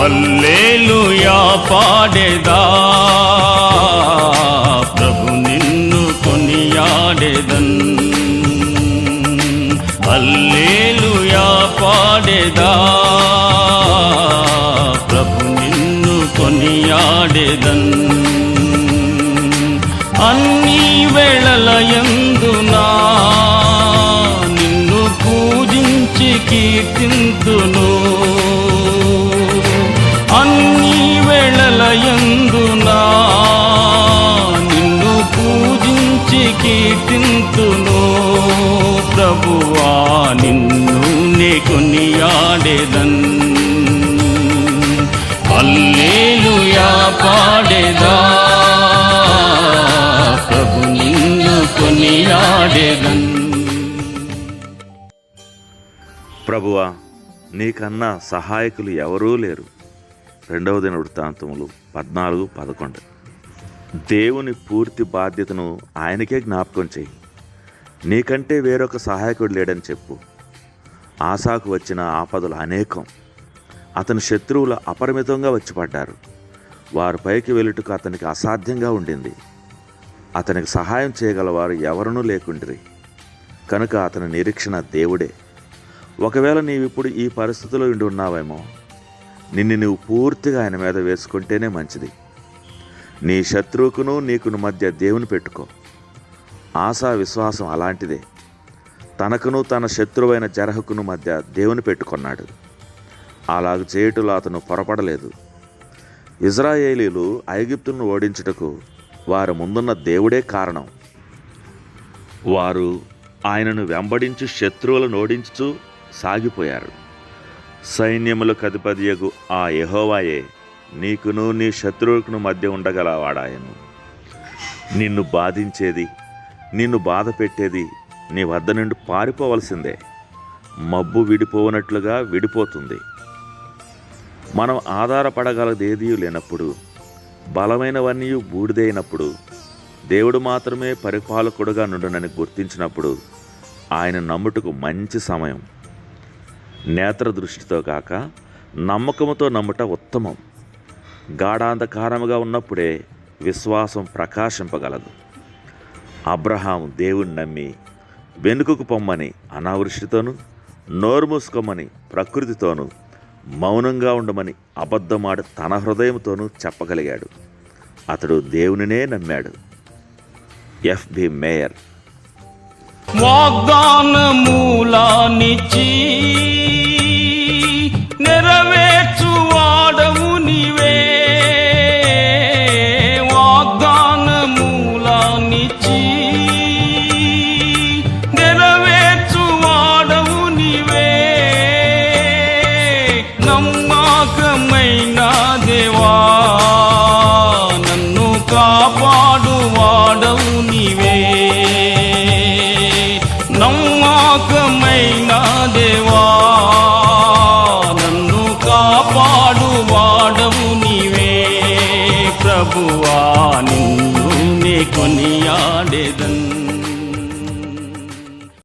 అల్లేలుయా పాడేదా. ప్రభు నిన్ను కొనియాడేదన్. అల్లేలుయా పాడేదా. ప్రభు నిన్ను కొనియాడేదన్. అన్ని వేళలయందునా నిన్ను పూజించి కీర్తింతును. యందునా నిన్ను పూజించి కీర్తింతును ప్రభువా. నిన్ను నే కొనియాడేదన్. హల్లేలుయా పాడేదా. ప్రభు నిన్ను కొనియాడేదన్. ప్రభువా నీకన్నా సహాయకులు ఎవరూ లేరు. రెండవ దిన వృత్తాంతములు పద్నాలుగు పదకొండు. దేవుని పూర్తి బాధ్యతను ఆయనకే జ్ఞాపకం చేయి. నీకంటే వేరొక సహాయకుడు లేడని చెప్పు. ఆశాకు వచ్చిన ఆపదలు అనేకం. అతని శత్రువులు అపరిమితంగా వచ్చి పడ్డారు వారి పైకి వెళ్ళుటకు అతనికి అసాధ్యంగా ఉండింది. అతనికి సహాయం చేయగలవారు ఎవరనూ లేకుండ్రి. కనుక అతని నిరీక్షణ దేవుడే. ఒకవేళ నీవిప్పుడు ఈ పరిస్థితిలో ఉండి ఉన్నావేమో నిన్ను నువ్వు పూర్తిగా ఆయన మీద వేసుకుంటేనే మంచిది. నీ శత్రువుకును నీకును మధ్య దేవుని పెట్టుకో. ఆశా విశ్వాసం అలాంటిదే. తనకును తన శత్రువైన జరహకును మధ్య దేవుని పెట్టుకున్నాడు. అలాగ చేయుటలో అతను పొరపడలేదు. ఇజ్రాయేలీలు ఐగిప్తును ఓడించుటకు వారు ముందున్న దేవుడే కారణం. వారు ఆయనను వెంబడించి శత్రువులను ఓడించుచు సాగిపోయారు. సైన్యములకు అధిపతియగు ఆ యహోవాయే నీకును నీ శత్రువుకును మధ్య ఉండగలవాడాయను. నిన్ను బాధించేది నిన్ను బాధ పెట్టేది నీ వద్ద నుండి పారిపోవలసిందే. మబ్బు విడిపోనట్లుగా విడిపోతుంది. మనం ఆధారపడగలదేదీ లేనప్పుడు బలమైనవన్నీ బూడిదైనప్పుడు దేవుడు మాత్రమే పరిపాలకుడుగా నుండునని గుర్తించినప్పుడు ఆయన నమ్ముటకు మంచి సమయం. నేత్ర దృష్టితో కాక నమ్మకముతో నమ్ముట ఉత్తమం. గాఢాంధకారముగా ఉన్నప్పుడే విశ్వాసం ప్రకాశింపగలదు. అబ్రహాం దేవుణ్ణి నమ్మి వెనుకకు పొమ్మని అనావృష్టితోనూ నోరు మూసుకోమని ప్రకృతితోనూ మౌనంగా ఉండమని అబద్ధమాడు తన హృదయంతోనూ చెప్పగలిగాడు. అతడు దేవునినే నమ్మాడు. ఎఫ్బి మేయర్ వాగ్దానమూలానిచ్చి నెరవేర్చువాడవు నీవే. వాగ్దానమూలానిచ్చి నెరవేర్చువాడవు నీవే. నమ్మకమైన ప్రభువా నిన్ను నే కొనియాడేదన్.